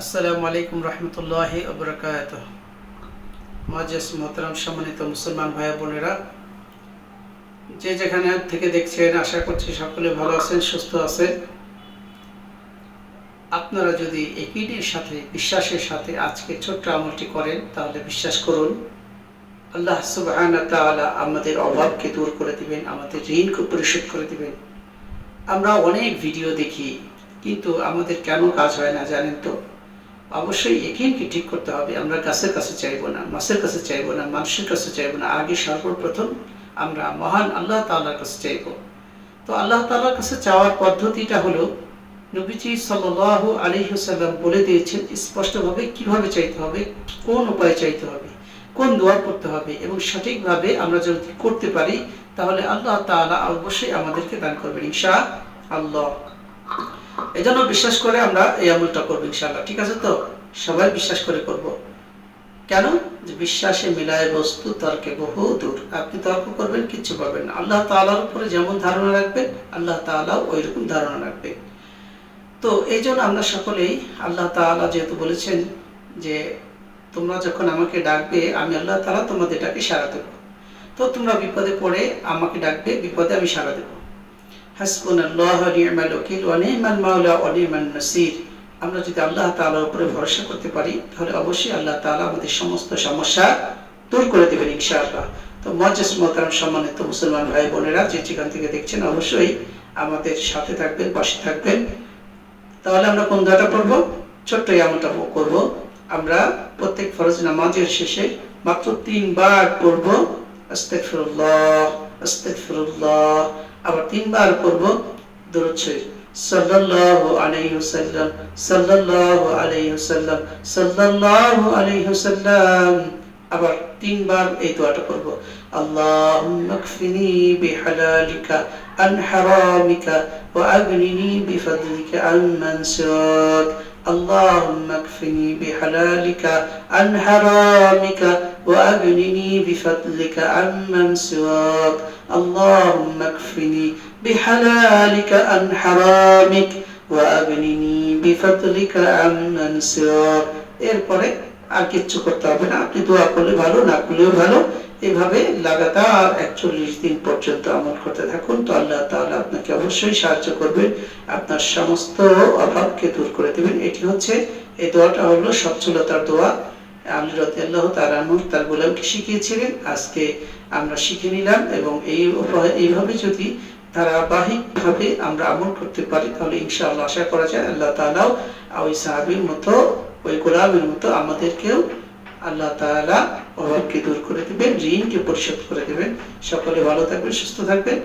আসসালামু আলাইকুম রহমতুল্লাহ ওবরাকাত মজাস মোহতারাম সম্মানিত মুসলমান ভাই বোনেরা, যে যেখানে থেকে দেখছেন, আশা করছি সকলে ভালো আছেন, সুস্থ আছেন। আপনারা যদি একইটির সাথে, বিশ্বাসের সাথে আজকে ছোট্ট আমলটি করেন, তাহলে বিশ্বাস করুন, আল্লাহ তাআলা আমাদের অভাবকে দূর করে দিবেন, আমাদের ঋণকে পরিশোধ করে দিবেন। আমরা অনেক ভিডিও দেখি, কিন্তু আমাদের কেন কাজ হয় না জানেন তো? অবশ্যই একিনকে ঠিক করতে হবে? আমরা গাছের কাছে চাইব না, মাছের কাছে চাইব না, মানুষের কাছে চাইব না। আগে সর্বপ্রথম আমরা মহান আল্লাহ তাআলার কাছে চাইব। তো আল্লাহ তাআলার কাছে চাওয়ার পদ্ধতিটা হলো, নবীজি সাল্লাল্লাহু আলাইহি ওয়াসাল্লাম বলে দিয়েছেন, স্পষ্টভাবে কীভাবে চাইতে হবে, কোন উপায়ে চাইতে হবে, কোন দোয়া করতে হবে এবং সঠিকভাবে আমরা যদি করতে পারি, তাহলে আল্লাহ তাআলা অবশ্যই আমাদেরকে দান করবেন, ইনশা আল্লাহ। এজন্য বিশ্বাস করে আমরা এই আমলটা করব ইনশাআল্লাহ। ঠিক আছে তো? সবাই বিশ্বাস করে করব। কেন? যে বিশ্বাসে মিলায় বস্তু, তর্কে বহু দূর। আপনি তর্ক করবেন, কিচ্ছু পাবেন আল্লাহ তাআলার উপরে যেমন ধারণা রাখবেন, আল্লাহ তাআলাও ওই রকম ধারণা রাখবে। তো এই জন্য আমরা সকলেই আল্লাহ তাআলা যেহেতু বলেছেন যে, তোমরা যখন আমাকে ডাকবে, আমি আল্লাহ তাআলা তোমাদের ডাকে সারা দেবো। তো তোমরা বিপদে পড়ে আমাকে ডাকবে, বিপদে আমি সারা দেবো। আমরা যদি আল্লাহ তাআলার উপরে ভরসা করতে পারি, তাহলে অবশ্যই আল্লাহ তাআলা আমাদের সমস্ত সমস্যা দূর করে দেবেন ইনশাআল্লাহ। তো মজ্জাস মোহতারাম সম্মানিত মুসলমান ভাই বোনেরা, যে যেখান থেকে দেখছেন অবশ্যই আমাদের সাথে থাকবেন, পাশে থাকবেন। তাহলে আমরা কোন দোয়াটা পড়ব? ছোট্ট আমলটা করব। আমরা প্রত্যেক ফরজ নামাজের শেষে মাত্র তিনবার পড়ব, আস্তাগফিরুল্লাহ আস্তাগফিরুল্লাহ আবার তিনবার পড়ব দরুদ শরীফ সাল্লাল্লাহু আলাইহি ওয়াসাল্লাম সাল্লাল্লাহু আলাইহি ওয়াসাল্লাম সাল্লাল্লাহু আলাইহি ওয়াসাল্লাম আবার তিনবার এই দোয়াটা করব আল্লাহুম্মা কফিনি বিহালালিকা আন হারামিকা ওয়া আগনিনি বিফadlika আম্মান সিওয়াক اللهم اكفني بحلالك عن حرامك وأغنني بفضلك عمن سواك اللهم اكفني بحلالك عن حرامك وأغنني بفضلك عمن سواك এরপরে আর কিচ্ছু করতে হবে না আপনি দোয়া করলে ভালো না করলেও ভালো এভাবে লাগাতার একচল্লিশ দিন পর্যন্ত আমল করতে থাকুন তো আল্লাহ তাআলা আপনাকে অবশ্যই সাহায্য করবেন আপনার সমস্ত অভাবকে দূর করে দেবেন এটি হচ্ছে এই দোয়াটা হলো সচ্ছলতার দোয়া আলী রাদিয়াল্লাহু তাআলা আনহু তার গোলামকে শিখিয়েছিলেন। আজকে আমরা শিখে নিলাম এবং এই এইভাবে যদি ধারাবাহিকভাবে আমরা আমল করতে পারি, তাহলে ইনশাআল্লাহ আশা করা যায় আল্লাহ তাআলাও ওই সাহাবীর মতো, ওই গোলামের মতো আমাদেরকেও আল্লাহ তাআলা অভাবকে দূর করে দেবেন, ঋণকে পরিশোধ করে দেবেন। সকলে ভালো থাকবেন, সুস্থ থাকবেন।